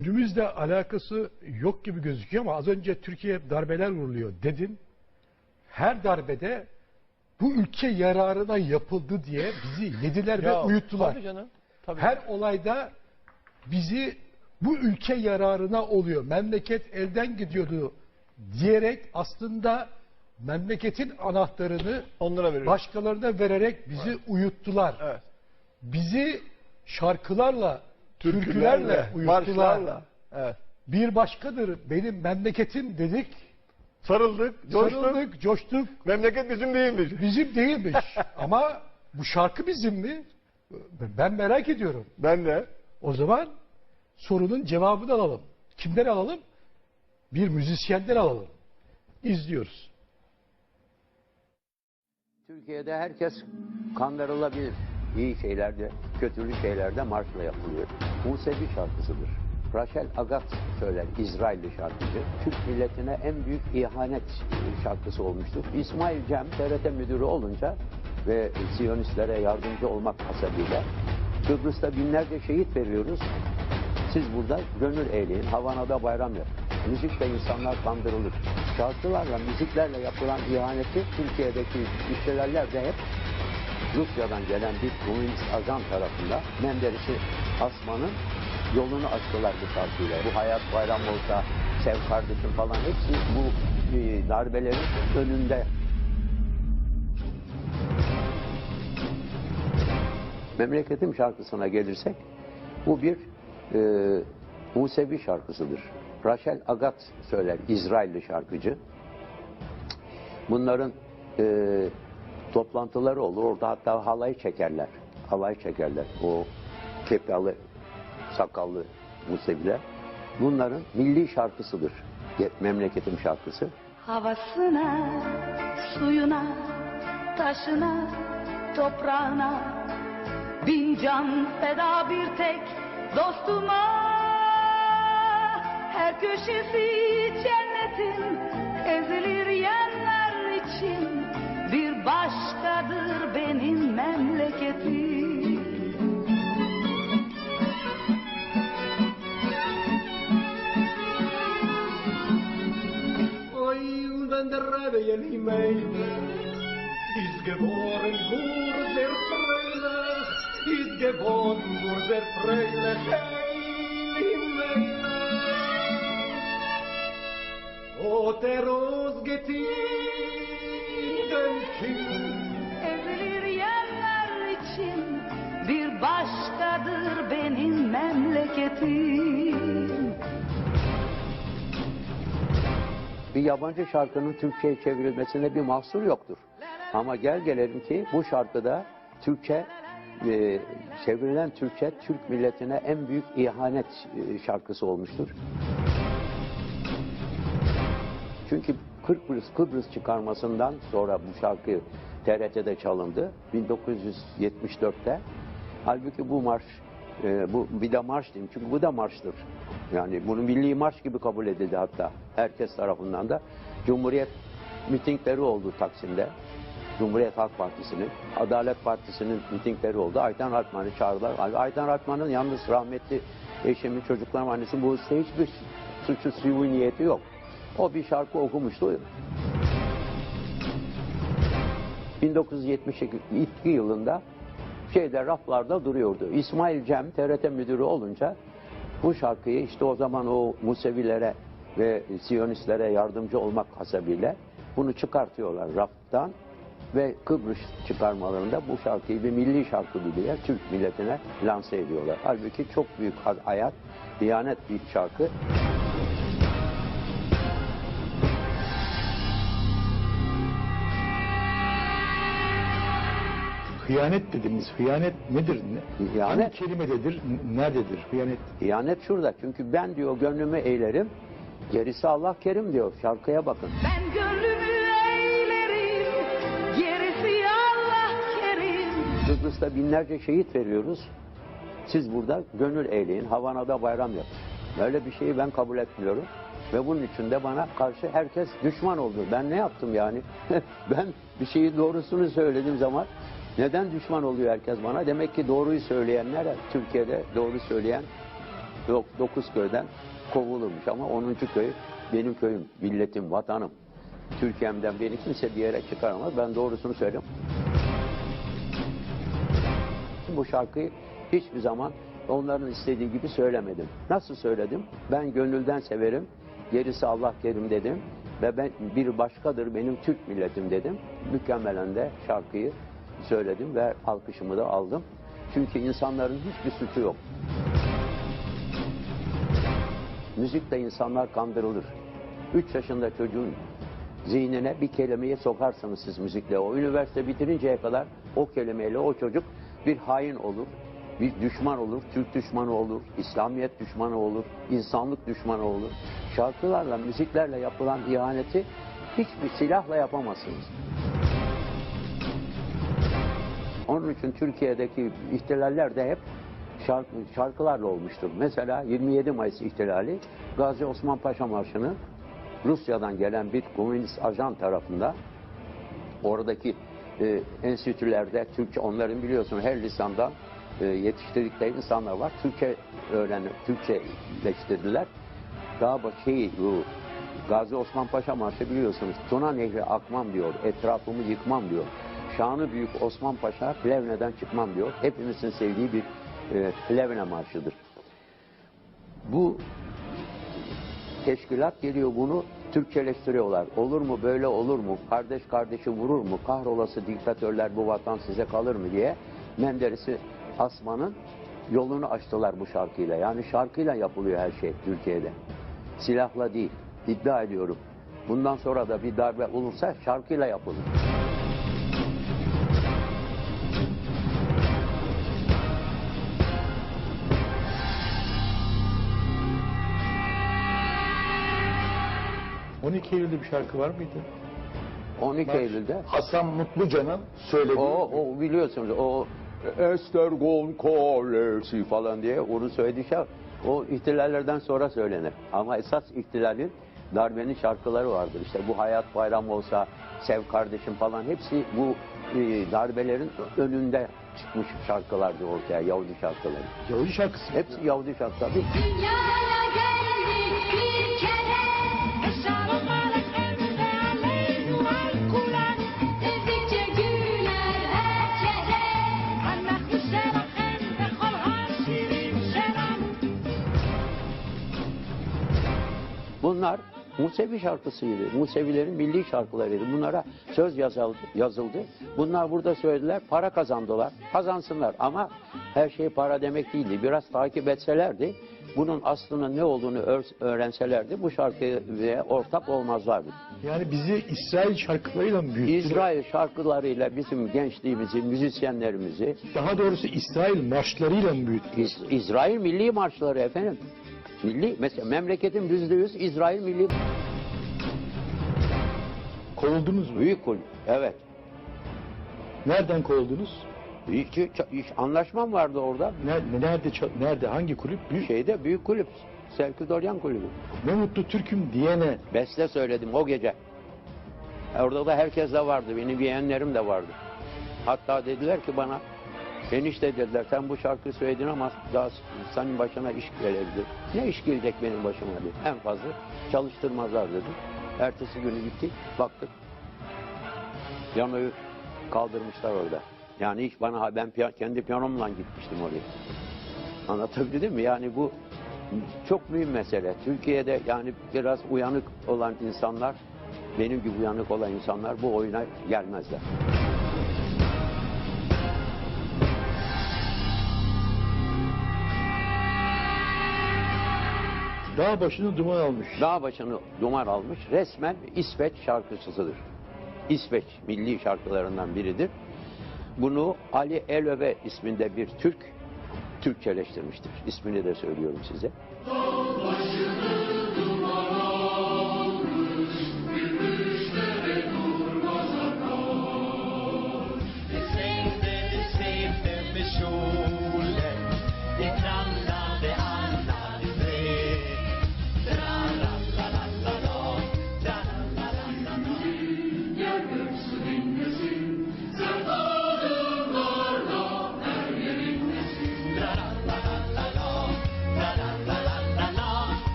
Günümüzle alakası yok gibi gözüküyor ama az önce Türkiye darbeler vuruluyor dedin. Her darbede bu ülke yararına yapıldı diye bizi yediler ve uyuttular. Tabii canım. Tabii. Her olayda bizi bu ülke yararına oluyor. Memleket elden gidiyordu diyerek aslında memleketin anahtarını Onlara veriyoruz. başkalarına vererek bizi uyuttular. Evet. Bizi şarkılarla, Türkülerle, türkülerle uyuttular. marşlarla. Evet. Bir başkadır benim memleketim dedik. Sarıldık, coştuk. Sarıldık, coştuk. Memleket bizim değilmiş. Bizim değilmiş. Ama bu şarkı bizim mi? Ben merak ediyorum. Ben de. O zaman sorunun cevabını alalım. Kimden alalım? Bir müzisyenden alalım. İzliyoruz. Türkiye'de herkes kandırılabilir. İyi şeylerde, kötülü şeylerde marşla yapılıyor. Musevi şarkısıdır. Rachel Agat söyler, İsrailli şarkıcı. Türk milletine en büyük ihanet şarkısı olmuştur. İsmail Cem, TRT müdürü olunca ve Siyonistlere yardımcı olmak hasebiyle Kıbrıs'ta binlerce şehit veriyoruz. Siz burada gönül eğleyin, Havana'da bayram yapın. Müzikle insanlar kandırılır. Şarkılarla, müziklerle yapılan ihaneti Türkiye'deki işçilerler de hep Rusya'dan gelen bir komünist ajan tarafından Menderes'i asmanın yolunu açtılar bu şarkıyla. Bu hayat bayram olsa, sev kardeşim falan hepsi bu e, darbelerin önünde. Memleketim şarkısına gelirsek bu bir e, Musevi şarkısıdır. Rachel Agat söyler, İsrailli şarkıcı. Bunların e, toplantıları olur. Orada hatta halay çekerler. Halay çekerler. O kepalı, sakallı Museviler. Bunların milli şarkısıdır. Memleketim şarkısı. Havasına, suyuna, taşına, toprağına Bin can feda bir tek dostuma Her köşesi cennetin ezilir yerler için Wenn der Rebbe in meine ist geboren gur der Freilich, ist geboren gur der Freilich, hey, in meine. O der ausgetigen Kind, Ezilir yerler için bir başkadır benim memleketim. Bir yabancı şarkının Türkçe'ye çevrilmesinde bir mahsur yoktur. Ama gel gelelim ki bu şarkıda Türkçe e, çevrilen Türkçe Türk milletine en büyük ihanet e, şarkısı olmuştur. Çünkü Kıbrıs, Kıbrıs çıkarmasından sonra bu şarkı TRT'de çalındı 1974'te. Halbuki bu marş e, bu bir de marş diyeyim çünkü bu da marştır. Yani bunu milli marş gibi kabul edildi hatta herkes tarafından da. Cumhuriyet mitingleri oldu Taksim'de. Cumhuriyet Halk Partisi'nin, Adalet Partisi'nin mitingleri oldu. Ayten Altman'ı çağırdılar. Ayten Altman'ın yalnız rahmetli eşimin, çocuklarım annesi bu hiçbir suçu suyu niyeti yok. O bir şarkı okumuştu. 1972 yılında şeyde raflarda duruyordu. İsmail Cem TRT müdürü olunca bu şarkıyı işte o zaman o Musevilere ve Siyonistlere yardımcı olmak hasebiyle bunu çıkartıyorlar raftan ve Kıbrıs çıkarmalarında bu şarkıyı bir milli şarkı diye Türk milletine lanse ediyorlar. Halbuki çok büyük hayat, diyanet bir şarkı. Hıyanet dediğimiz hıyanet nedir? Ne, Hıyanet. Hangi kelimededir? Nerededir? Hıyanet. Diyanet şurada çünkü ben diyor gönlümü eğlerim, gerisi Allah kerim diyor. Şarkıya bakın. Ben gönlümü eğlerim, gerisi Allah kerim. Kıbrıs'ta binlerce şehit veriyoruz. Siz burada gönül eğleyin, Havana'da bayram yapın. Böyle bir şeyi ben kabul etmiyorum. Ve bunun için de bana karşı herkes düşman oldu. Ben ne yaptım yani? ben bir şeyi doğrusunu söylediğim zaman neden düşman oluyor herkes bana? Demek ki doğruyu söyleyenler Türkiye'de doğru söyleyen Yok, dokuz köyden kovulurmuş ama 10. köy benim köyüm, milletim, vatanım. Türkiye'mden beni kimse bir yere çıkaramaz. Ben doğrusunu söylüyorum. Bu şarkıyı hiçbir zaman onların istediği gibi söylemedim. Nasıl söyledim? Ben gönülden severim, gerisi Allah kerim dedim. Ve ben bir başkadır benim Türk milletim dedim. Mükemmelen de şarkıyı söyledim ve alkışımı da aldım. Çünkü insanların hiçbir suçu yok. Müzikte insanlar kandırılır. 3 yaşında çocuğun zihnine bir kelimeyi sokarsanız siz müzikle o üniversite bitirinceye kadar o kelimeyle o çocuk bir hain olur, bir düşman olur, Türk düşmanı olur, İslamiyet düşmanı olur, insanlık düşmanı olur. Şarkılarla, müziklerle yapılan ihaneti hiçbir silahla yapamazsınız. Onun için Türkiye'deki ihtilaller de hep şarkı, şarkılarla olmuştur. Mesela 27 Mayıs ihtilali Gazi Osman Paşa Marşı'nı Rusya'dan gelen bir komünist ajan tarafında oradaki e, enstitülerde Türkçe onların biliyorsun her lisandan e, yetiştirdikleri insanlar var. Türkçe öğrenip Türkçeleştirdiler. Daha şey bu Gazi Osman Paşa Marşı biliyorsunuz. Tuna Nehri akmam diyor. Etrafımı yıkmam diyor. Şanı büyük Osman Paşa Plevne'den çıkmam diyor. Hepimizin sevdiği bir e, Plevne marşıdır. Bu teşkilat geliyor bunu Türkçeleştiriyorlar. Olur mu böyle olur mu? Kardeş kardeşi vurur mu? Kahrolası diktatörler bu vatan size kalır mı diye Menderes'i asmanın yolunu açtılar bu şarkıyla. Yani şarkıyla yapılıyor her şey Türkiye'de. Silahla değil. İddia ediyorum. Bundan sonra da bir darbe olursa şarkıyla yapılır. 12 Eylül'de bir şarkı var mıydı? 12 Marş. Eylül'de Hasan Mutluca'nın söylediği. O, o biliyorsunuz o Estergon Kalesi falan diye onu söylediği şey o ihtilallerden sonra söylenir. Ama esas ihtilalin darbenin şarkıları vardır. İşte bu hayat bayram olsa, sev kardeşim falan hepsi bu e, darbelerin önünde çıkmış şarkılardı ortaya Yahudi şarkıları. Yahudi şarkısı. Hepsi Yahudi şarkıları. Dünyaya geldik Bunlar Musevi şarkısıydı. Musevilerin milli şarkılarıydı. Bunlara söz yazıldı. yazıldı. Bunlar burada söylediler. Para kazandılar. Kazansınlar. Ama her şey para demek değildi. Biraz takip etselerdi bunun aslının ne olduğunu öğ- öğrenselerdi bu şarkıya ortak olmazlardı. Yani bizi İsrail şarkılarıyla mı büyüttüler? İsrail şarkılarıyla bizim gençliğimizi, müzisyenlerimizi, Daha doğrusu İsrail marşlarıyla mı büyüttüler? İs- İsrail milli marşları efendim. Milli, mesela memleketin yüzde yüz İsrail milli Kovuldunuz mu? büyük kulüp. Evet. Nereden kovuldunuz? İki, iş, anlaşmam vardı orada. Nerede, nerede, nerede hangi kulüp? Büyük. Şeyde büyük kulüp. Selküdoryan kulübü. Ne mutlu Türk'üm diyene Beste söyledim o gece. Orada da herkes de vardı. Benim yeğenlerim de vardı. Hatta dediler ki bana enişte dediler sen bu şarkıyı söyledin ama daha senin başına iş gelebilir. Ne iş gelecek benim başıma dedi. En fazla çalıştırmazlar dedim. Ertesi günü gittik baktık. Piyanoyu kaldırmışlar orada. Yani hiç bana ben piya- kendi piyanomla gitmiştim oraya. Anlatabildim mi? Yani bu çok mühim mesele. Türkiye'de yani biraz uyanık olan insanlar, benim gibi uyanık olan insanlar bu oyuna gelmezler. Dağ başını duman almış. Dağ başını duman almış resmen İsveç şarkıcısıdır. İsveç milli şarkılarından biridir. Bunu Ali Elöve isminde bir Türk Türkçeleştirmiştir. İsmini de söylüyorum size.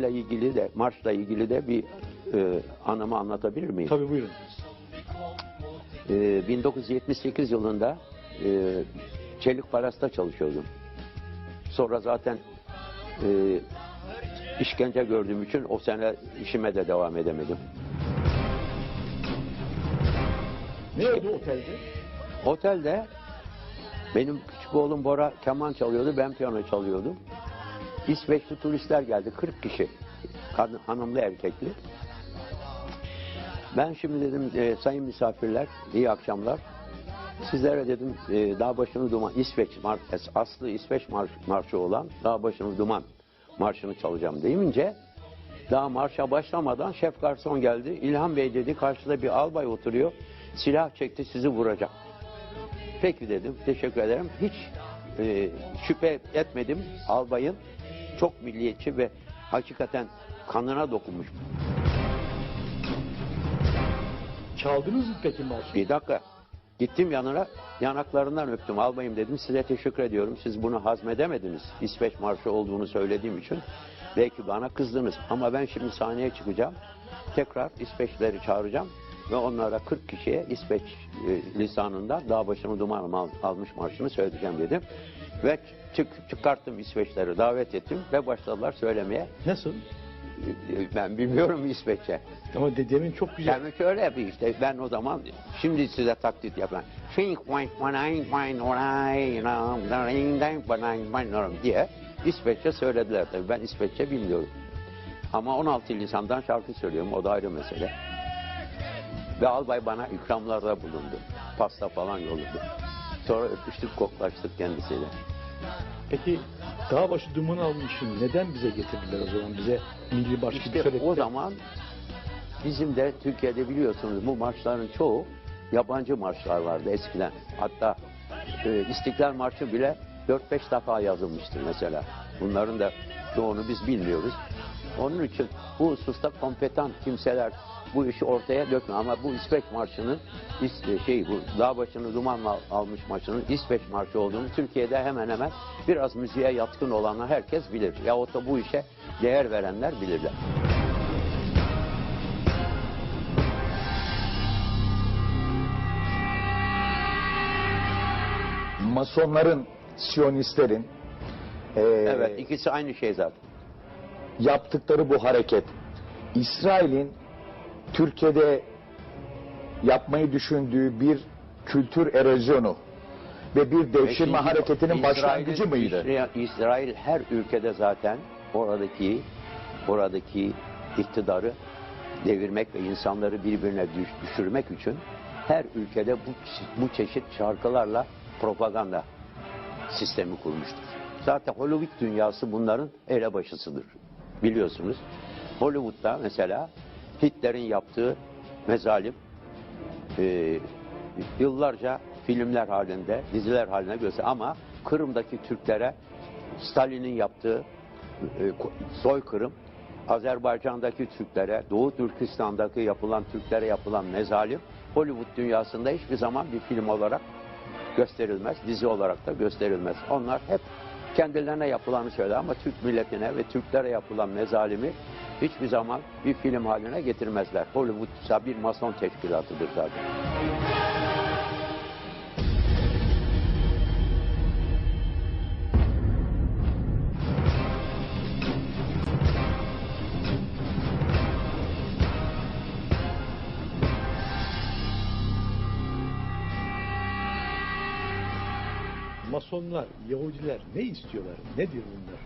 Şarkıyla ilgili de, marşla ilgili de bir e, anımı anlatabilir miyim? Tabii buyurun. Ee, 1978 yılında e, Çelik Paras'ta çalışıyordum. Sonra zaten e, işkence gördüğüm için o sene işime de devam edemedim. Ne oldu otelde? Otelde benim küçük oğlum Bora keman çalıyordu, ben piyano çalıyordum. İsveçli turistler geldi, 40 kişi. Kadın, hanımlı erkekli. Ben şimdi dedim, e, sayın misafirler, iyi akşamlar. Sizlere dedim, e, Dağ Başını Duman, İsveç, mar- es- aslı İsveç marş- marşı olan Dağ Başını Duman marşını çalacağım deyince, daha marşa başlamadan şef garson geldi. İlhan Bey dedi, karşıda bir albay oturuyor. Silah çekti, sizi vuracak. Peki dedim, teşekkür ederim. Hiç e, şüphe etmedim albayın çok milliyetçi ve hakikaten kanına dokunmuş. Çaldınız mı peki marşı? Bir dakika. Gittim yanına, yanaklarından öptüm. Albayım dedim, size teşekkür ediyorum. Siz bunu hazmedemediniz. İsveç marşı olduğunu söylediğim için. Belki bana kızdınız. Ama ben şimdi sahneye çıkacağım. Tekrar İsveçlileri çağıracağım. Ve onlara 40 kişiye İsveç e, lisanında dağ başını duman al- almış marşını söyleyeceğim dedim. Ve çık, çıkarttım İsveçleri, davet ettim ve başladılar söylemeye. Nasıl? E, Ben bilmiyorum İsveççe. Ama dedemin çok güzel. Yani şöyle yapıyor işte ben o zaman şimdi size taklit yapayım. diye İsveççe söylediler tabii. Ben İsveççe bilmiyorum. Ama 16 lisandan şarkı söylüyorum. O da ayrı mesele. Ve albay bana ikramlarda bulundu. Pasta falan yolladı. Sonra öpüştük, koklaştık kendisiyle. Peki dağ başı duman almışım. Neden bize getirdiler o zaman? Bize milli başkı İşte söylediler. o zaman bizim de Türkiye'de biliyorsunuz bu marşların çoğu yabancı marşlar vardı eskiden. Hatta e, İstiklal Marşı bile 4-5 defa yazılmıştır mesela. Bunların da çoğunu biz bilmiyoruz. Onun için bu hususta kompetan kimseler bu işi ortaya dökmüyor. Ama bu İsveç Marşı'nın İs- şey bu dağ başını dumanla almış marşının İsveç Marşı olduğunu Türkiye'de hemen hemen biraz müziğe yatkın olanlar herkes bilir. Yahut da bu işe değer verenler bilirler. Masonların, Siyonistlerin eee, Evet ikisi aynı şey zaten. Yaptıkları bu hareket İsrail'in Türkiye'de yapmayı düşündüğü bir kültür erozyonu ve bir devşirme Peki, hareketinin İsrail'in- başlangıcı mıydı? İsrail, İsrail her ülkede zaten oradaki oradaki iktidarı devirmek ve insanları birbirine düş- düşürmek için her ülkede bu, bu çeşit şarkılarla propaganda sistemi kurmuştur. Zaten Hollywood dünyası bunların elebaşısıdır. Biliyorsunuz. Hollywood'da mesela Hitler'in yaptığı mezalim e, yıllarca filmler halinde, diziler halinde göster ama Kırım'daki Türklere Stalin'in yaptığı e, soykırım, Azerbaycan'daki Türklere, Doğu Türkistan'daki yapılan Türklere yapılan mezalim Hollywood dünyasında hiçbir zaman bir film olarak gösterilmez, dizi olarak da gösterilmez. Onlar hep kendilerine yapılanı söyler ama Türk milletine ve Türklere yapılan mezalimi hiçbir zaman bir film haline getirmezler. Hollywood bir mason teşkilatıdır zaten. Masonlar, Yahudiler ne istiyorlar? Nedir bunlar?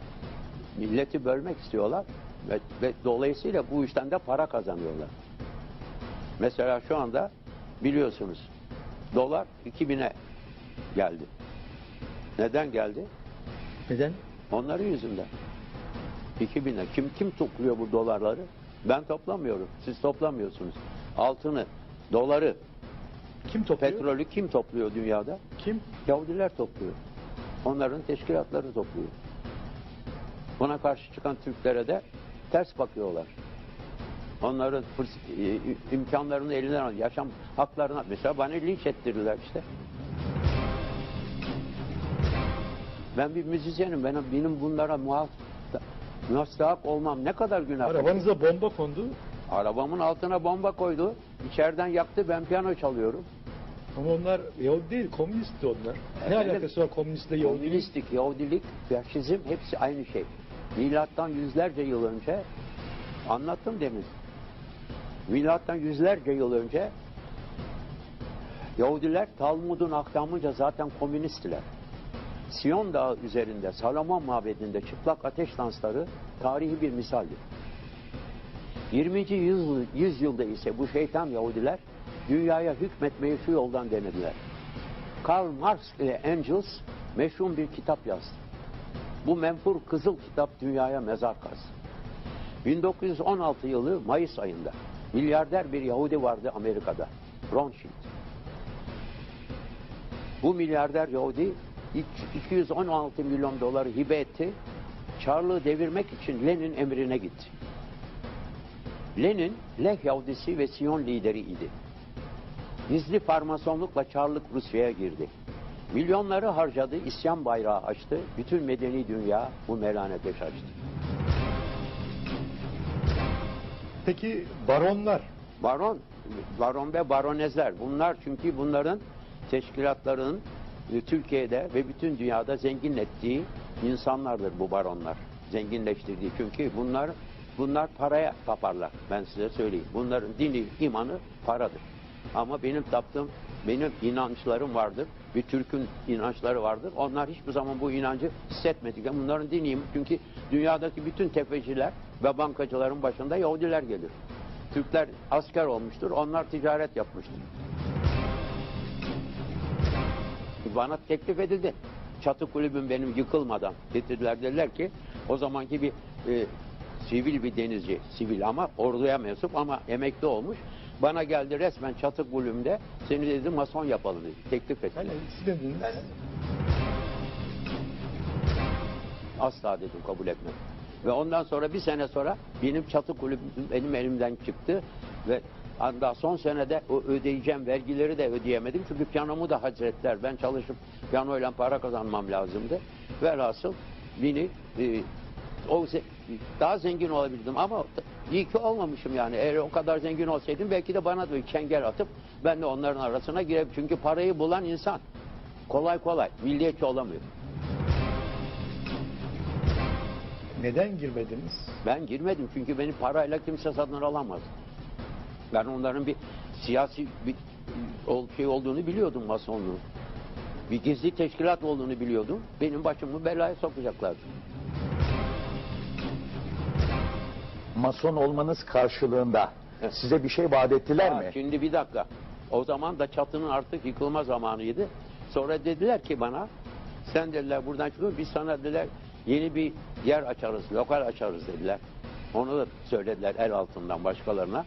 Milleti bölmek istiyorlar ve, ve dolayısıyla bu işten de para kazanıyorlar. Mesela şu anda biliyorsunuz dolar 2000'e geldi. Neden geldi? Neden? Onların yüzünden. 2000'e. Kim kim topluyor bu dolarları? Ben toplamıyorum. Siz toplamıyorsunuz. Altını, doları, Kim topluyor? petrolü kim topluyor dünyada? Kim? Yahudiler topluyor. Onların teşkilatları topluyor. Buna karşı çıkan Türklere de ters bakıyorlar. Onların e, imkanlarını elinden alıyor. Yaşam haklarına. Mesela bana linç ettirdiler işte. Ben bir müzisyenim. Benim, benim bunlara muaf Müstahak olmam ne kadar günah. Arabanıza bomba kondu Arabamın altına bomba koydu. İçeriden yaktı ben piyano çalıyorum. Ama onlar Yahudi değil, komünistti onlar. Ne Efendim? alakası var komünistle Yahudi? Komünistlik, Yahudilik, faşizm hepsi aynı şey. Milattan yüzlerce yıl önce anlattım demin. Milattan yüzlerce yıl önce Yahudiler Talmud'un aktamınca zaten komünisttiler. Siyon Dağı üzerinde Salomon mabedinde çıplak ateş dansları tarihi bir misaldir. 20. yüzyıl, yüzyılda ise bu şeytan Yahudiler dünyaya hükmetmeyi şu yoldan denediler. Karl Marx ile Engels meşhur bir kitap yazdı. Bu menfur kızıl kitap dünyaya mezar kazdı. 1916 yılı Mayıs ayında milyarder bir Yahudi vardı Amerika'da. Rothschild. Bu milyarder Yahudi iç- 216 milyon doları hibe etti. Çarlığı devirmek için Lenin emrine gitti. Lenin, Leh Yahudisi ve Siyon lideri idi. Gizli farmasonlukla Çarlık Rusya'ya girdi. Milyonları harcadı, isyan bayrağı açtı. Bütün medeni dünya bu melanete şaştı. Peki baronlar Baron, baron ve baronezler bunlar çünkü bunların teşkilatların e, Türkiye'de ve bütün dünyada zenginlettiği insanlardır bu baronlar. Zenginleştirdiği çünkü bunlar bunlar paraya taparlar. Ben size söyleyeyim. Bunların dini, imanı paradır. Ama benim taptığım, benim inançlarım vardır. Bir Türk'ün inançları vardır. Onlar hiçbir zaman bu inancı hissetmedik. Bunların dini, çünkü dünyadaki bütün tefeciler ve bankacıların başında Yahudiler gelir. Türkler asker olmuştur, onlar ticaret yapmıştır. Bana teklif edildi. Çatı kulübüm benim yıkılmadan getirdiler dediler ki o zamanki bir e, sivil bir denizci, sivil ama orduya mensup ama emekli olmuş. Bana geldi resmen çatı kulübümde seni dedi mason yapalım dedi. Teklif etti. siz ne dediniz? Asla dedim kabul etmem. Ve ondan sonra bir sene sonra benim çatı kulübüm benim elimden çıktı ve daha son senede o ödeyeceğim vergileri de ödeyemedim. Çünkü piyanomu da hacrettiler. Ben çalışıp piyanoyla para kazanmam lazımdı. Velhasıl beni e, o daha zengin olabilirdim ama iyi ki olmamışım yani. Eğer o kadar zengin olsaydım belki de bana da bir çengel atıp ben de onların arasına girebilirim. Çünkü parayı bulan insan kolay kolay milliyetçi olamıyor. Neden girmediniz? Ben girmedim çünkü beni parayla kimse satın alamaz. Ben onların bir siyasi bir şey olduğunu biliyordum masonluğun. Bir gizli teşkilat olduğunu biliyordum. Benim başımı belaya sokacaklardı. Mason olmanız karşılığında size bir şey vaat ettiler Ha, mi? Şimdi bir dakika. O zaman da çatının artık yıkılma zamanıydı. Sonra dediler ki bana sen dediler buradan çıkıyor biz sana dediler yeni bir yer açarız, lokal açarız dediler. Onu da söylediler el altından başkalarına.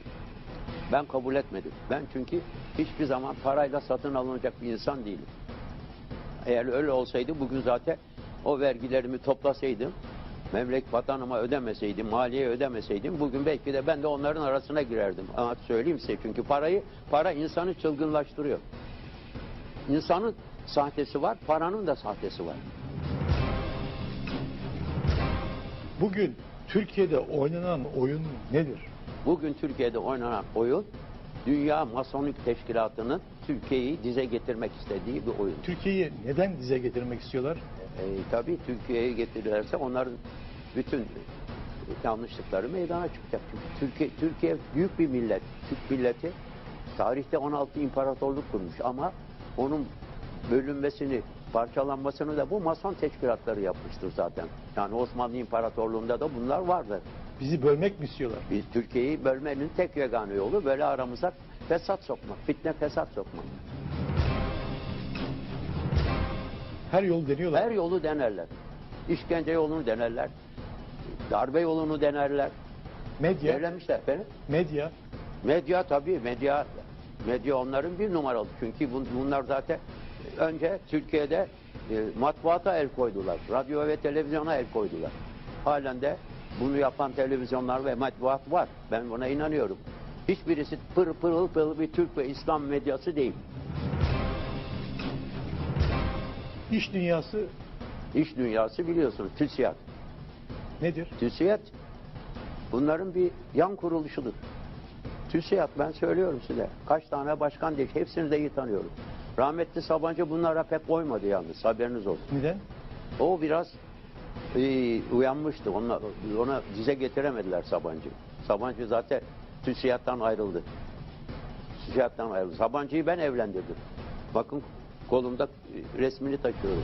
Ben kabul etmedim. Ben çünkü hiçbir zaman parayla satın alınacak bir insan değilim. Eğer öyle olsaydı bugün zaten o vergilerimi toplasaydım, memleket vatanıma ödemeseydim, maliye ödemeseydim bugün belki de ben de onların arasına girerdim. Ama söyleyeyim size çünkü parayı, para insanı çılgınlaştırıyor. İnsanın sahtesi var, paranın da sahtesi var. Bugün Türkiye'de oynanan oyun nedir? Bugün Türkiye'de oynanan oyun, Dünya Masonik Teşkilatı'nın Türkiye'yi dize getirmek istediği bir oyun. Türkiye'yi neden dize getirmek istiyorlar? E, tabii Türkiye'ye getirirlerse onların bütün yanlışlıkları meydana çıkacak. Çünkü Türkiye, Türkiye büyük bir millet. Türk milleti tarihte 16 imparatorluk kurmuş ama onun bölünmesini, parçalanmasını da bu mason teşkilatları yapmıştır zaten. Yani Osmanlı İmparatorluğu'nda da bunlar vardı. Bizi bölmek mi istiyorlar? Biz Türkiye'yi bölmenin tek yegane yolu böyle aramıza fesat sokmak, fitne fesat sokmak. Her yol deniyorlar. Her yolu denerler. İşkence yolunu denerler. Darbe yolunu denerler. Medya, Söylemişler efendim. medya Medya tabii medya medya onların bir numaralı. Çünkü bun- bunlar zaten önce Türkiye'de e, matbuata el koydular. Radyo ve televizyona el koydular. Halen de bunu yapan televizyonlar ve matbuat var. Ben buna inanıyorum. Hiçbirisi pır pırıl pırıl bir Türk ve İslam medyası değil. İş dünyası İş dünyası biliyorsunuz TÜSİAD. Nedir? TÜSİAD bunların bir yan kuruluşudur. TÜSİAD ben söylüyorum size. Kaç tane başkan değil. Hepsini de iyi tanıyorum. Rahmetli Sabancı bunlara pek koymadı yalnız. Haberiniz olsun. Neden? O biraz e, uyanmıştı. Ona, ona dize getiremediler Sabancı. Sabancı zaten TÜSİAD'dan ayrıldı. TÜSİAD'dan ayrıldı. Sabancı'yı ben evlendirdim. Bakın kolumda e, resmini taşıyorum.